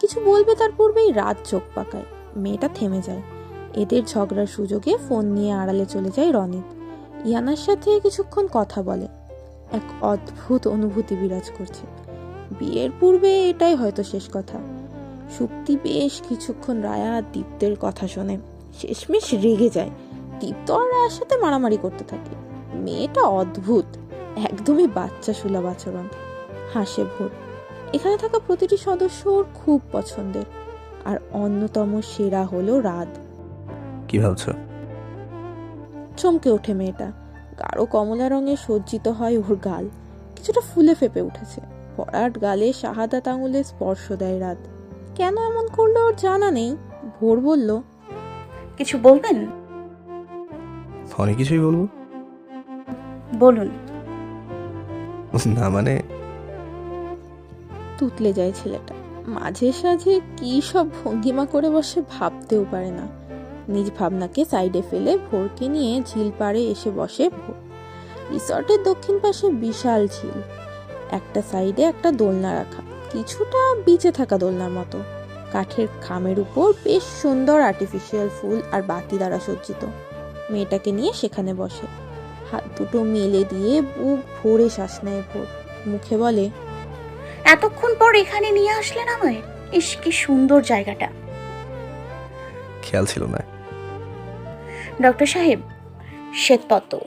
কিছু বলবে তার পূর্বেই রাত চোখ পাকায়। মেয়েটা থেমে যায়। এদের ঝগড়ার সুযোগে ফোন নিয়ে আড়ালে চলে যায় রনিত। ইয়ানার সাথে কিছুক্ষণ কথা বলে। এক অদ্ভুত অনুভূতি বিরাজ করছে। বিয়ের পূর্বে এটাই হয়তো শেষ কথা। সুপ্তি বেশ কিছুক্ষণ রায়া দীপ্তের কথা শোনে। শেষমেশ রেগে যায়। দীপ্ত আর রায়ার সাথে মারামারি করতে থাকে। মেয়েটা অদ্ভুত। একদমই বাচ্চা সুলভ আচরণ হাসে ভোর। এখানে থাকা প্রতিটি সদস্য ওর খুব পছন্দের আর অন্যতম সেরা হলো রাত কি ভাবছ? চমকে ওঠে মেয়েটা। গাঢ় কমলা রঙে সজ্জিত হয় ওর গাল। কিছুটা ফুলে ফেপে উঠেছে। ভরাট গালে শাহাদাত আঙুলে স্পর্শ দেয় রাত কেন এমন করল ওর জানা নেই? ভোর বলল কিছু বলবেন? অনেক কিছুই বলব। বলুন। না মানে তুতলে যায় ছেলেটা। মাঝে সাঝে কি সব ভঙ্গিমা করে বসে ভাবতেও পারে না। নিজ ভাবনাকে সাইডে ফেলে ভোরকে নিয়ে ঝিল পাড়ে এসে বসে ভোর। রিসর্টের দক্ষিণ পাশে বিশাল ঝিল। একটা সাইডে একটা দোলনা রাখা। কিছুটা বিচে থাকা দোলনার মতো। কাঠের খামের উপর বেশ সুন্দর আর্টিফিশিয়াল ফুল আর বাতি দ্বারা সজ্জিত। মেয়েটাকে নিয়ে সেখানে বসে। হাত দুটো মেলে দিয়ে বুক ভরে শ্বাস নেয় ভোর। মুখে বলে এতক্ষণ পর এখানে নিয়ে আসলেন আমায়? ইস কি সুন্দর জায়গাটা। খেয়াল ছিল না। ডক্টর সাহেব শ্বেতপত্র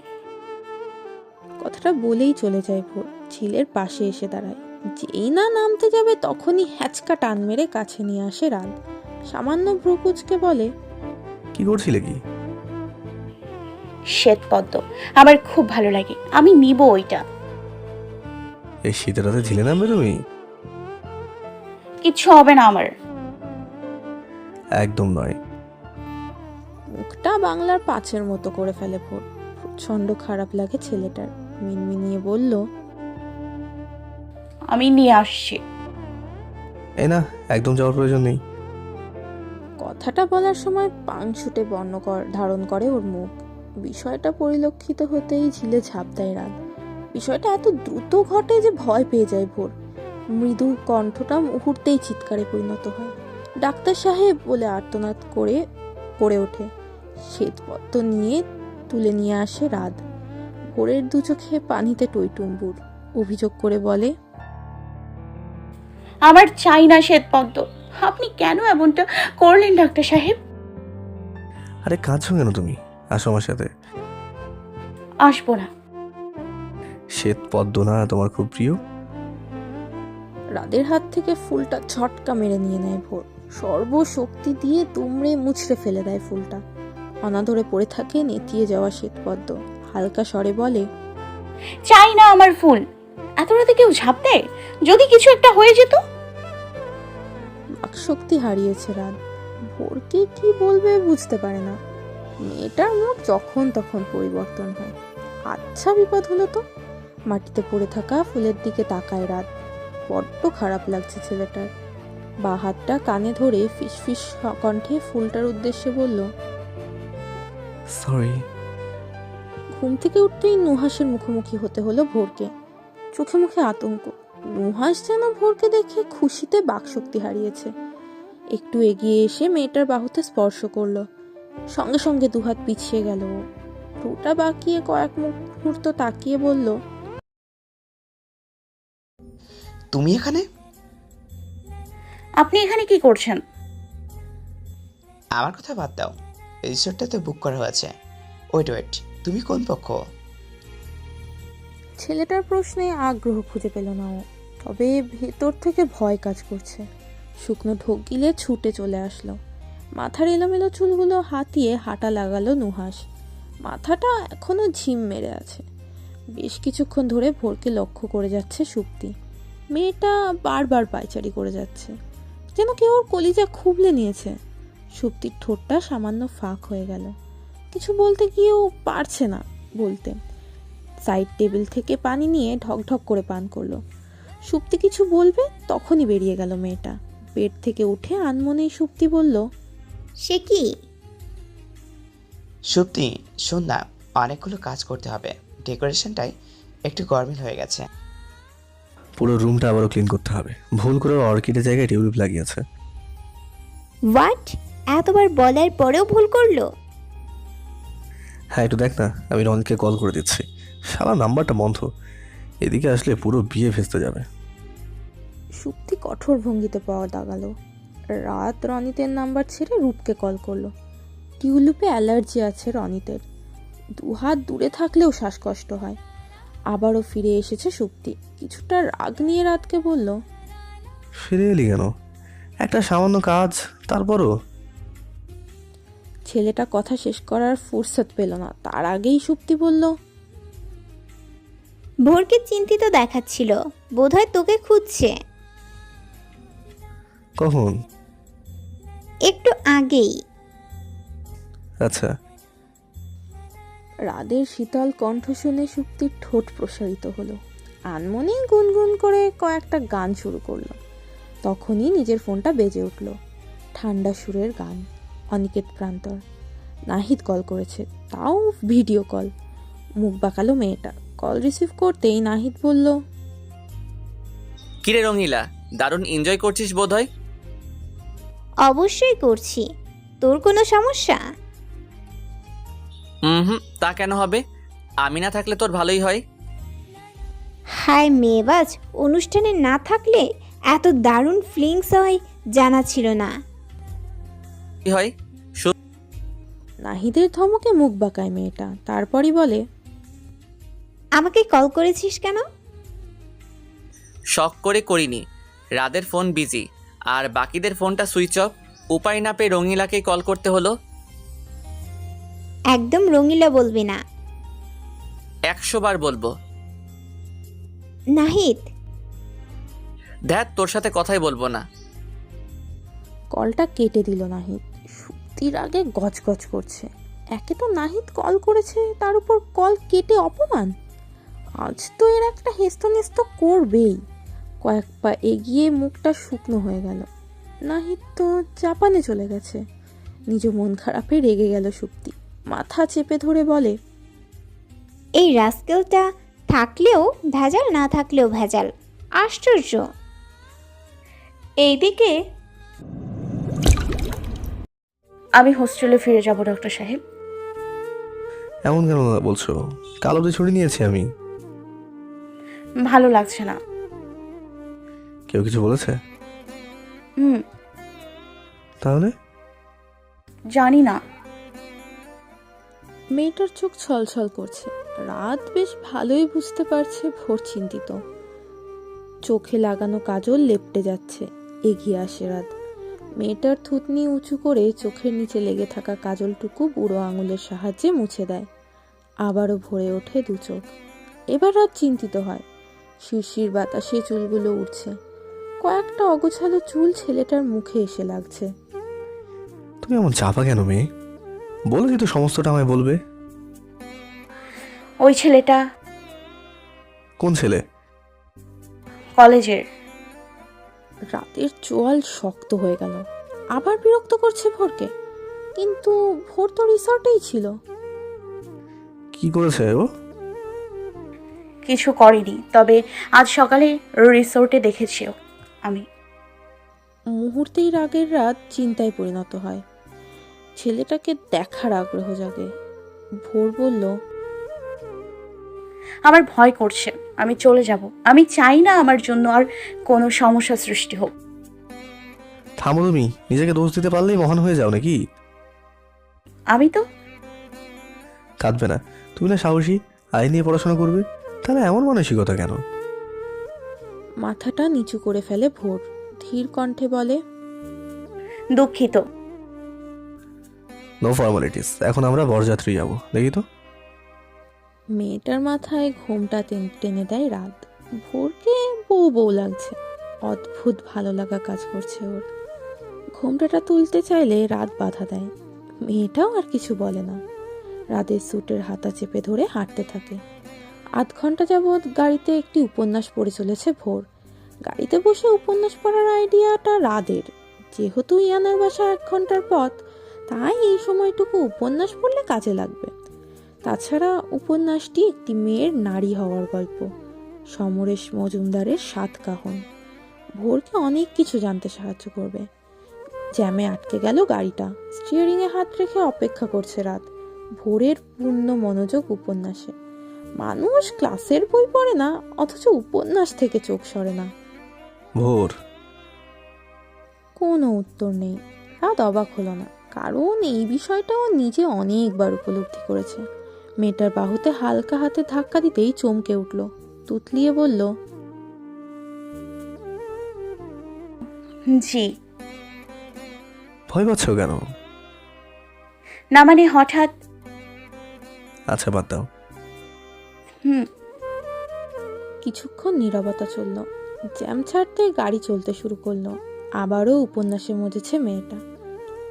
কথাটা বলেই চলে যায় ভোর। ঝিলের পাশে এসে দাঁড়ায়। যেই না নামতে যাবে তখনই হ্যাচকা টান মেরে কাছে নিয়ে আসে রাত সামান্য ভ্রুকুচকে বলে কি করছিলে কি? শ্বেতপদ্ম। আমার খুব ভালো লাগে। আমি নিব ওইটা। এই শীতের রাতে ঝিলে নামবে তুমি কিচ্ছু হবে না আমার। একদম নয়। মুখটা বাংলার পাঁচের মতো করে ফেলে ভোর প্রচণ্ড খারাপ লাগে ছেলেটার। মিনমিনিয়ে বলল আমি নিয়ে আসছি। এই না একদম যাওয়ার প্রয়োজন নেই। কথাটা বলার সময় পাংশুটে বর্ণ কর- ধারণ করে ওর মুখ। বিষয়টা পরিলক্ষিত হতেই ঝিলে ঝাঁপ দেয় রাত। বিষয়টা এত দ্রুত ঘটে যে ভয় পেয়ে যায় ভোর। মৃদু কণ্ঠটা মুহূর্তেই চিৎকারে পরিণত হয়। ডাক্তার সাহেব বলে আর্তনাদ করে পড়ে ওঠে। শ্বেতপত্র নিয়ে তুলে নিয়ে আসে রাত। ভোরের দু চোখে পানিতে টইটুম্বুর। অভিযোগ করে বলে আমার চাই না শ্বেতপদ্ম আপনি কেন এমনটা করলেন ডাক্তার সাহেব? আরে কাঁদছো কেন তুমি? আসো আমার সাথে। আসব না। শ্বেত পদ্ম না তোমার খুব প্রিয়? রাদের হাত থেকে ফুলটা ঝটকা মেরে নিয়ে নেয় ভোর। সর্বশক্তি দিয়ে দুমড়ে মুচড়ে ফেলে দেয় ফুলটা। অনাদরে পড়ে থাকে নেতিয়ে যাওয়া শ্বেতপদ্ম হালকা স্বরে বলে চাই না আমার ফুল। এত রাতে কেউ ঝাঁপ দেয়? যদি কিছু একটা হয়ে যেত? বাকশক্তি হারিয়েছে রাত। ভোরকে কি বলবে বুঝতে পারে না। মেয়েটার মুখ যখন তখন পরিবর্তন হয়। আচ্ছা বিপদ হলো তো। মাটিতে পড়ে থাকা ফুলের দিকে তাকায় রাত। বড্ড খারাপ লাগছে ছেলেটার। বা হাতটা কানে ধরে ফিসফিস কণ্ঠে ফুলটার উদ্দেশ্যে বলল সরি ঘুম থেকে উঠতেই নুহাসের মুখোমুখি হতে হলো ভোরকে। চোখে মুখে আতঙ্ক। নুহাস যেন ভোরকে দেখে খুশিতে বাকশক্তি হারিয়েছে। একটু এগিয়ে এসে মেয়েটার বাহুতে স্পর্শ করল। সঙ্গে সঙ্গে দুহাত পিছিয়ে গেল। ও ভ্রুটা বাঁকিয়ে কয়েক মুহূর্ত তাকিয়ে বলল তুমি এখানে? আপনি এখানে কি করছেন? আমার কথা বাদ দাও। রিসোর্টটা তো বুক করা হয়েছে। Wait wait. তুমি কোন পক্ষ? ছেলেটার প্রশ্নে আগ্রহ খুঁজে পেল না ও। তবে ভেতর থেকে ভয় কাজ করছে। শুকনো ঢোক গিলে ছুটে চলে আসলো। মাথার এলোমেলো চুলগুলো হাতিয়ে হাঁটা লাগালো নুহাস মাথাটা এখনও ঝিম মেরে আছে। বেশ কিছুক্ষণ ধরে ভোরকে লক্ষ্য করে যাচ্ছে সুপ্তি। মেয়েটা বারবার পায়চারি করে যাচ্ছে। যেন কেউ ওর কলিজা খুবলে নিয়েছে। সুপ্তির ঠোঁটটা সামান্য ফাঁক হয়ে গেল। কিছু বলতে গিয়েও পারছে না বলতে। সাইড টেবিল থেকে পানি নিয়ে ঢকঢক করে পান করল। সুপ্তি কিছু বলবে তখনই বেরিয়ে গেল মেয়েটা। বেড থেকে উঠে আনমনেই সুপ্তি বলল সে কি? সত্যি শোন না অনেকগুলো কাজ করতে হবে। ডেকোরেশনটাই একটু গরমিল হয়ে গেছে। পুরো রুমটা আবারও ক্লিন করতে হবে। ভুল করে অর্কিডের জায়গায় টিউলিপ লাগিয়েছে হোয়াট এতবার বলার পরেও ভুল করল? হ্যাঁ একটু দেখ না আমি রনিকে কল করে দিচ্ছি। সারা নাম্বারটা বন্ধ। এদিকে আসলে পুরো বিয়ে ভেস্তে যাবে। সুক্তি কঠোর ভঙ্গিতে পাওয়া দাগালো। রাত রনিতের নাম্বার ছেড়ে রূপকে কল করল। টিউলিপে অ্যালার্জি আছে রনিতের। দু হাত দূরে থাকলেও শ্বাসকষ্ট হয়। আবারও ফিরে এসেছে সুক্তি কিছুটা রাগ নিয়ে রাতকে বলল ফিরে এলি কেন? একটা সামান্য কাজ তারপরও? ছেলেটা কথা শেষ করার ফুরসত পেল না। তার আগেই সুক্তি বলল ভোরকে চিন্তিত দেখাচ্ছিল। বোধহয় তোকে খুঁজছে। কখন? একটু আগেই। আচ্ছা। রাদের শীতল কণ্ঠ শুনে সুক্তির ঠোঁট প্রসারিত হলো। আনমনেই গুনগুন করে কয়েকটা গান শুরু করল। তখনই নিজের ফোনটা বেজে উঠল। ঠান্ডা সুরের গান অনিকেত প্রান্তর। নাহিদ কল করেছে তাও ভিডিও কল। মুখ বাঁকালো মেয়েটা। কল রিসিভ করতেই নাহিদ বলল কিরে রঙিলা দারুণ এনজয় করছিস বোধহয়? অবশ্যই করছি। তোর কোনো সমস্যা? হুম হুম তা কেন হবে? আমি না থাকলে তোর ভালোই হয়। হায় মেয়েবাজ অনুষ্ঠানে না থাকলে এত দারুণ ফিলিংস হয় জানা ছিল না। কি হয়? নাহিদের ধমকে মুখ বাঁকায় মেয়েটা তারপরই বলে আমাকে কল করেছিস কেন? শখ করে করিনি। রাদের ফোন বিজি আর বাকিদের ফোনটা সুইচ অফ। উপায় না পেয়ে রঙিলাকে কল করতে হলো। একদম রঙিলা বলবি না। একশো বার বলব। নাহিদ। ধ্যাত তোর সাথে কথাই বলব না। কলটা কেটে দিল নাহিদ। সুক্তির আগে গজগজ করছে। একে তো নাহিদ কল করেছে তার উপর কল কেটে অপমান। আজ তো এর একটা হেস্ত হেস্তনেস্ত করবেই। কয়েক পা এগিয়ে মুখটা শুকনো হয়ে গেল। নাহিদ তো জাপানে চলে গেছে। নিজ মন খারাপে রেগে গেল সুক্তি মাথা চেপে ধরে বলে এই রাস্কেলটা থাকলেও ভেজাল না থাকলেও ভেজাল। আশ্চর্য। এইদিকে আমি হোস্টেলে ফিরে যাব ডক্টর সাহেব। এমন কেন বলছো? কাল অবধি ছুটি নিয়েছি আমি। ভালো লাগছে না। কেউ কিছু বলেছে? হুম। তাহলে? জানি না। মেয়েটার চোখ ছলছল করছে। রাত বেশ ভালোই বুঝতে পারছে ভোর চিন্তিত। চোখে লাগানো কাজল লেপটে যাচ্ছে। এগিয়ে আসে রাত। মেয়েটার থুতনি উঁচু করে চোখের নিচে লেগে থাকা কাজলটুকু বুড়ো আঙুলের সাহায্যে মুছে দেয়। আবারও ভরে ওঠে দু চোখ। এবার রাত চিন্তিত হয়। শিরশির বাতাসে চুলগুলো উঠছে কয়েকটা অগোছালো চুল ছেলেটার মুখে এসে লাগছে। তুমি এমন চাপা কেন মেয়ে? বলেছি তো সমস্তটা আমায় বলবে। ওই ছেলেটা কোন ছেলে? কলেজের। রাতের চোয়াল শক্ত হয়ে গেল। আবার বিরক্ত করছে ভোরকে। কিন্তু ভোর তো রিসর্টেই ছিল। কি করেছে ও? কিছু করেনি তবে আজ সকালে রিসোর্টে দেখেছি ও- আমি। মুহূর্তেই রাগের রাত চিন্তায় পরিণত হয়। ছেলেটাকে দেখার আগ্রহ জাগে। ভোর বলল আমার ভয় করছে। আমি চলে যাব। আমি চাই না আমার জন্য আর কোনো সমস্যা সৃষ্টি হোক। থামো তুমি। নিজেকে দোষ দিতে পারলেই মহান হয়ে যাও নাকি? আমি তো? কাঁদবে না। তুমি না সাহসী আইন নিয়ে পড়াশোনা করবে। তাহলে এমন মানসিকতা কেন? মাথাটা নিচু করে ফেলে ভোর। ধীর কণ্ঠে বলে দুঃখিত। নো ফর্মালিটিস এখন আমরা বরযাত্রী যাব দেখি তো। মেয়েটার মাথায় ঘোমটা টেনে দেয় রাত। ভোরকে বউ বউ লাগছে। অদ্ভুত ভালো লাগা কাজ করছে ওর। ঘোমটাটা তুলতে চাইলে রাত বাধা দেয়। মেয়েটাও আর কিছু বলে না। রাতের স্যুটের হাতা চেপে ধরে হাঁটতে থাকে। আধ ঘণ্টা যাবৎ গাড়িতে একটি উপন্যাস পড়ে চলেছে ভোর। গাড়িতে বসে উপন্যাস পড়ার আইডিয়াটা রাদের। যেহেতু ইয়ানার বাসা এক ঘণ্টার পথ, তাই এই সময়টুকু উপন্যাস পড়লে কাজে লাগবে। তাছাড়া উপন্যাসটি একটি মেয়ের নারী হওয়ার গল্প। সমরেশ মজুমদারের সাত কাহন। ভোরকে অনেক কিছু জানতে সাহায্য করবে। জ্যামে আটকে গেল গাড়িটা। স্টিয়ারিংয়ে হাত রেখে অপেক্ষা করছে রাত। ভোরের পূর্ণ মনোযোগ উপন্যাসে। মানুষ ক্লাসের বই পড়ে না অথচ উপন্যাস থেকে চোখ সরে না। ভোর। কোনো উত্তর নেই। রাত অবাক হলো না কারণ এই বিষয়টাও নিজে অনেকবার উপলব্ধি করেছে। মেয়েটার বাহুতে হালকা হাতে ধাক্কা দিতেই চমকে উঠল তুতলিয়ে বলল জি। ভয় পাচ্ছ কেন? না মানে হঠাৎ আচ্ছা বাদ দাও। হুম। কিছুক্ষণ নীরবতা চলল। জ্যাম ছাড়তে গাড়ি চলতে শুরু করল। আবারও উপন্যাসে মজেছে মেয়েটা।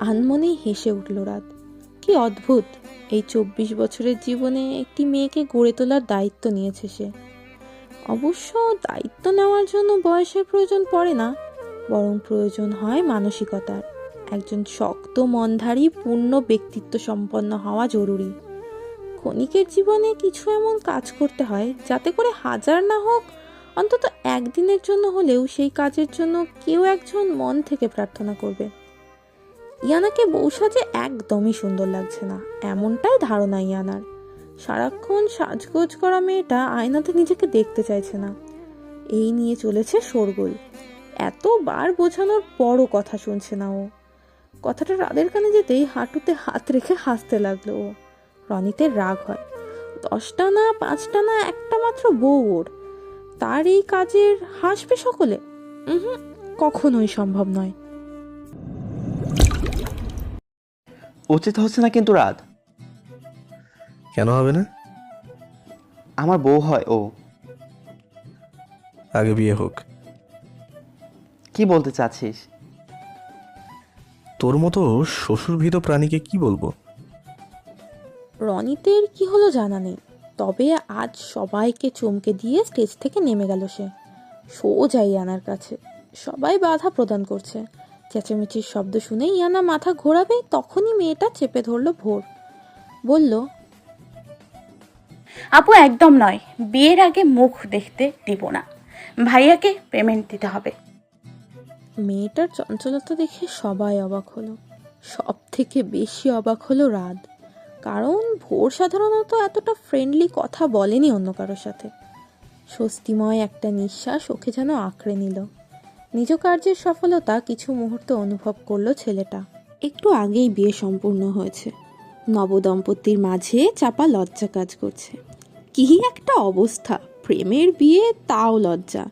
আনমনেই হেসে উঠল রাত। কি অদ্ভুত! এই চব্বিশ বছরের জীবনে একটি মেয়েকে গড়ে তোলার দায়িত্ব নিয়েছে সে। অবশ্য দায়িত্ব নেওয়ার জন্য বয়সের প্রয়োজন পড়ে না, বরং প্রয়োজন হয় মানসিকতার। একজন শক্ত, মনধারী, পূর্ণ ব্যক্তিত্ব সম্পন্ন হওয়া জরুরি। ক্ষণিকের জীবনে কিছু এমন কাজ করতে হয়, যাতে করে হাজার না হোক, অন্তত একদিনের জন্য হলেও সেই কাজের জন্য কেউ একজন মন থেকে প্রার্থনা করবে। ইয়ানাকে বউ সাজে একদমই সুন্দর লাগছে না, এমনটাই ধারণা ইয়ানার। সারাক্ষণ সাজগোজ করা মেয়েটা আয়নাতে নিজেকে দেখতে চাইছে না। এই নিয়ে চলেছে শোরগোল। এতবার বোঝানোর পরও কথা শুনছে না ও। কথাটা রাদের কানে যেতেই হাঁটুতে হাত রেখে হাসতে লাগল ও। রনিতের রাগ হয়। দশটা না পাঁচটা না একটা মাত্র বউ ওর। তার এই কাজের হাসবে সকলে? হুম কখনোই সম্ভব নয়। উচিত হচ্ছে না কিন্তু রাত। কেন হবে না? আমার বউ হয় ও। আগে বিয়ে হোক। কি বলতে চাচ্ছিস? তোর মতো শ্বশুরভীত প্রাণীকে কি বলব? রনিতের কি হলো জানা নেই। তবে আজ সবাইকে চমকে দিয়ে স্টেজ থেকে নেমে গেল সে। সোজা ইয়ানার কাছে। সবাই বাধা প্রদান করছে। চেঁচামেচির শব্দ শুনে ইয়ানা মাথা ঘোরাবে তখনই মেয়েটা চেপে ধরলো ভোর। বলল আপু একদম নয়। বিয়ের আগে মুখ দেখতে দিব না। ভাইয়াকে পেমেন্ট দিতে হবে। মেয়েটার চঞ্চলতা দেখে সবাই অবাক হলো। সব থেকে বেশি অবাক হলো রাত। কারণ ভোর সাধারণত এতটা ফ্রেন্ডলি কথা বলেনি অন্য কারোর সাথে। স্বস্তিময় একটা নিঃশ্বাস ওকে যেন আঁকড়ে নিল। নিজ কার্যের সফলতা কিছু মুহূর্ত অনুভব করল ছেলেটা। একটু আগেই বিয়ে সম্পূর্ণ হয়েছে। নবদম্পতির মাঝে চাপা লজ্জা কাজ করছে। কি একটা অবস্থা! প্রেমের বিয়ে, তাও লজ্জা।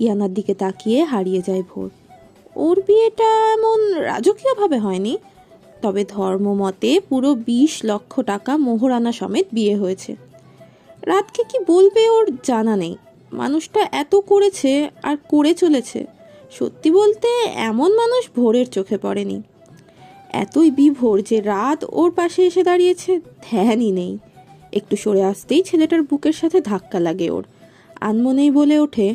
ইয়ানার দিকে তাকিয়ে হারিয়ে যায় ভোর। ওর বিয়েটা এমন রাজকীয়ভাবে হয়নি। তবে ধর্মমতে পুরো বিশ লক্ষ টাকা মোহরানা সমেত বিয়ে হয়েছে। রাতকে কি বলবে ওর জানা নেই। মানুষটা এত করেছে আর করে চলেছে। সত্যি বলতে এমন মানুষ ভোরের চোখে পড়েনি। এতই বিভোর যে রাত ওর পাশে এসে দাঁড়িয়েছে, ধ্যানই নেই। একটু সরে আসতেই ছেলেটার বুকের সাথে ধাক্কা লাগে ওর। আনমনেই বলে ওঠে